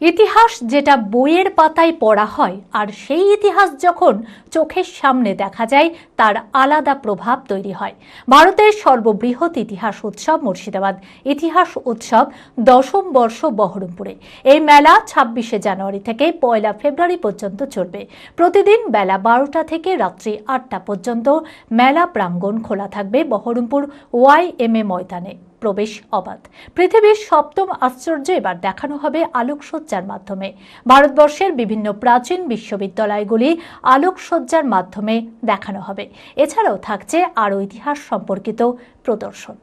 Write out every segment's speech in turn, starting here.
ইতিহাস যেটা বইয়ের পাতায় পড়া হয়, আর সেই ইতিহাস যখন চোখের সামনে দেখা যায়, তার আলাদা প্রভাব তৈরি হয়। ভারতের সর্ববৃহৎ ইতিহাস উৎসব মুর্শিদাবাদ। ইতিহাস উৎসব দশম বর্ষ বহরমপুরে। এই মেলা ছাব্বিশে জানুয়ারি থেকে পয়লা ফেব্রুয়ারি পর্যন্ত চলবে। প্রতিদিন বেলা বারোটা থেকে রাত্রি আটটা পর্যন্ত মেলা প্রাঙ্গণ খোলা থাকবে বহরমপুর ওয়াই এম এ ময়দানে। প্রবেশ অবাধ। পৃথিবীর সপ্তম আশ্চর্য এবার দেখানো হবে আলোকসজ্জার মাধ্যমে। ভারতবর্ষের বিভিন্ন প্রাচীন বিশ্ববিদ্যালয়গুলি আলোকসজ্জার মাধ্যমে দেখানো হবে। এছাড়াও থাকছে আরও ইতিহাস সম্পর্কিত প্রদর্শন।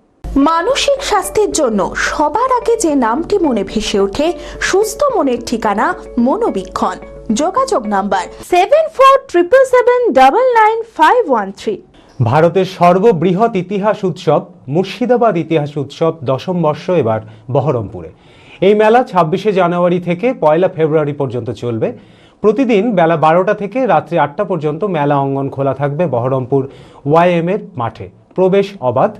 মানসিক স্বাস্থ্যের জন্য সবার আগে যে নামটি মনে ভেসে ওঠে, সুস্থ মনের ঠিকানা মনোবীক্ষণ। যোগাযোগ number seven four triple seven double nine five one three ভারতের সর্ববৃহৎ ইতিহাস উৎসব, মুর্শিদাবাদ ইতিহাস উৎসব, দশম বর্ষ এবার বহরমপুরে। এই মেলা ছাব্বিশে জানুয়ারি থেকে পয়লা ফেব্রুয়ারি পর্যন্ত চলবে। প্রতিদিন বেলা বারোটা থেকে রাত্রি আটটা পর্যন্ত মেলা অঙ্গন খোলা থাকবে বহরমপুর ওয়াইএম এর মাঠে। প্রবেশ অবাধ।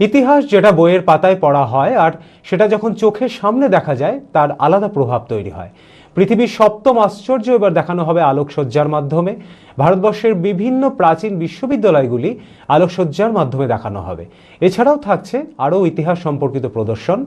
ইতিহাস যেটা বইয়ের পাতায় পড়া হয় আর সেটা যখন চোখের সামনে দেখা যায়, তার আলাদা প্রভাব তৈরি হয়। পৃথিবীর সপ্তম আশ্চর্য এবার দেখানো হবে আলোকসজ্জার মাধ্যমে। ভারতবর্ষের বিভিন্ন প্রাচীন বিশ্ববিদ্যালয়গুলি আলোকসজ্জার মাধ্যমে দেখানো হবে। এছাড়াও থাকছে আরও ইতিহাস সম্পর্কিত প্রদর্শন।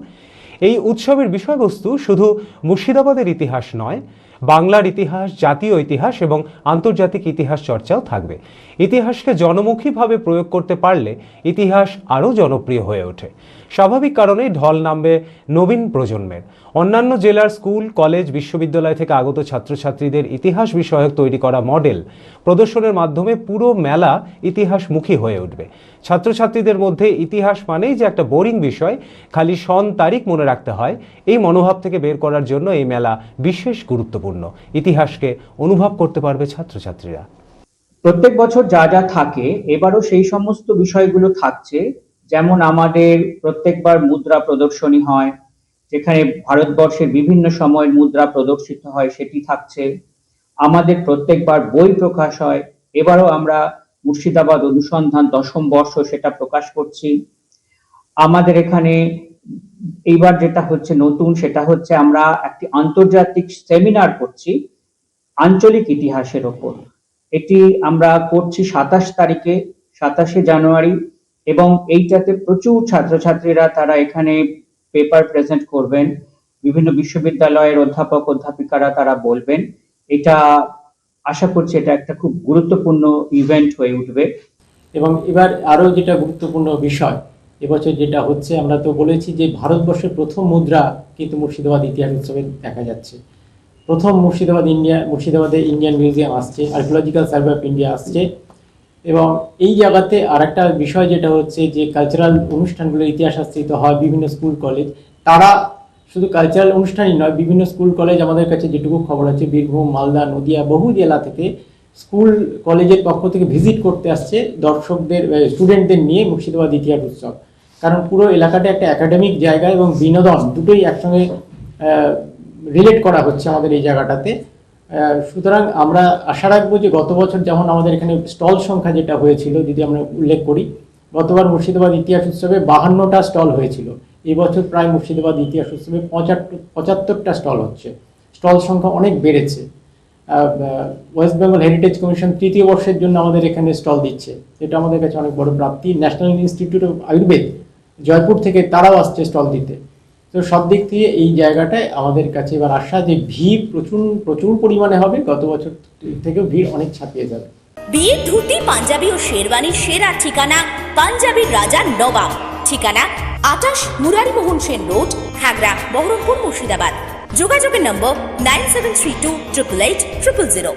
এই উৎসবের বিষয়বস্তু শুধু মুর্শিদাবাদের ইতিহাস নয়, বাংলার ইতিহাস, জাতীয় ইতিহাস এবং আন্তর্জাতিক ইতিহাস চর্চাও থাকবে। ইতিহাসকে জনমুখীভাবে প্রয়োগ করতে পারলে ইতিহাস আরও জনপ্রিয় হয়ে ওঠে। স্বাভাবিক কারণেই ঢল নামবে নবীন প্রজন্মের। অন্যান্য জেলার স্কুল, কলেজ, বিশ্ববিদ্যালয় থেকে আগত ছাত্রছাত্রীদের ইতিহাস বিষয়ক তৈরি করা মডেল প্রদর্শনের মাধ্যমে পুরো মেলা ইতিহাসমুখী হয়ে উঠবে। ছাত্রছাত্রীদের মধ্যে ইতিহাস মানেই যে একটা বোরিং বিষয়, খালি সন তারিখ মনে রাখতে হয়। এই মনোভাব থেকে বের করার জন্য এই মেলা বিশেষ গুরুত্বপূর্ণ। ইতিহাসকে অনুভব করতে পারবে ছাত্রছাত্রীরা। প্রত্যেক বছর যা যা থাকে, এবারও সেই সমস্ত বিষয়গুলো থাকছে। যেমন আমাদের প্রত্যেকবার মুদ্রা প্রদর্শনী হয়, যেখানে ভারতবর্ষের বিভিন্ন সময়ের মুদ্রা প্রদর্শিত হয় সেটি থাকছে। আমাদের প্রত্যেকবার বই প্রকাশ হয়, এবারও আমরা মুর্শিদাবাদ অনুসন্ধান দশম বর্ষ সেটা প্রকাশ করছি। আমাদের এখানে এইবার যেটা হচ্ছে নতুন সেটা হচ্ছে আমরা একটি আন্তর্জাতিক সেমিনার করছি আঞ্চলিক ইতিহাসের ওপর। এটি আমরা করছি সাতাশ তারিখে, সাতাশে জানুয়ারি এবং এইটাতে প্রচুর ছাত্রছাত্রীরা তারা এখানে পেপার প্রেজেন্ট করবেন। বিভিন্ন বিশ্ববিদ্যালয়ের অধ্যাপক, অধ্যাপিকারা তারা বলবেন। এটা, আশা করছি এটা একটা খুব গুরুত্বপূর্ণ ইভেন্ট হয়ে উঠবে। এবং এবার আরও যেটা গুরুত্বপূর্ণ বিষয়, এবছর যেটা হচ্ছে, আমরা তো বলেছি যে ভারতবর্ষের প্রথম মুদ্রা কিন্তু মুর্শিদাবাদ ইতিহাস উৎসবে দেখা যাচ্ছে। প্রথম মুর্শিদাবাদ ইন্ডিয়া, মুর্শিদাবাদে ইন্ডিয়ান মিউজিয়াম আসছে, আর্কিওলজিক্যাল সার্ভে অফ ইন্ডিয়া আসছে। এবং এই জায়গাতে আরেকটা বিষয় যেটা হচ্ছে যে কালচারাল অনুষ্ঠানগুলোর ইতিহাস আশ্রিত হয় বিভিন্ন স্কুল কলেজ তারা শুধু কালচারাল অনুষ্ঠানই নয়, বিভিন্ন স্কুল কলেজ আমাদের কাছে যেটুকু খবর আছে, বীরভূম, মালদা, নদিয়া, বহু জেলা থেকে স্কুল কলেজের পক্ষ থেকে ভিজিট করতে আসছে দর্শকদের স্টুডেন্টদের নিয়ে মুর্শিদাবাদ ইতিহাস উৎসব। কারণ পুরো এলাকাটা একটা একাডেমিক জায়গা এবং বিনোদন দুটোই একসঙ্গে রিলেট করা হচ্ছে আমাদের এই জায়গাটাতে। সুতরাং আমরা আশা রাখব যে গত বছর যেমন আমাদের এখানে স্টল সংখ্যা যেটা হয়েছিল, যদি আমরা উল্লেখ করি, গতবার মুর্শিদাবাদ ইতিহাস উৎসবে বাহান্নটা স্টল হয়েছিল। এবছর প্রায় মুর্শিদাবাদ ইতিহাস উৎসবে পঁচাত্তর পঁচাত্তরটা স্টল হচ্ছে। স্টল সংখ্যা অনেক বেড়েছে। ওয়েস্ট বেঙ্গল হেরিটেজ কমিশন তৃতীয় বর্ষের জন্য আমাদের এখানে স্টল দিচ্ছে। এটা আমাদের কাছে অনেক বড় প্রাপ্তি। National institute of Ayurveda Jaipur থেকে তারাও আসছে স্টল দিতে। তো সব দিক থেকে এই জায়গাটায় আমাদের কাছে এবার আশা যে ভিড় প্রচুর প্রচুর পরিমাণে হবে, গত বছর থেকেও ভিড় অনেক ছাপিয়ে যাবে। ধুতি, পাঞ্জাবি ও শেরওয়ানির সেরা ঠিকানা পাঞ্জাবির রাজা নবাব। ঠিকানা আটাশ মুরারিমোহন সেন রোড, খাগড়া, বহরমপুর মুর্শিদাবাদ। যোগাযোগের নম্বর nine seven three two triple eight triple zero.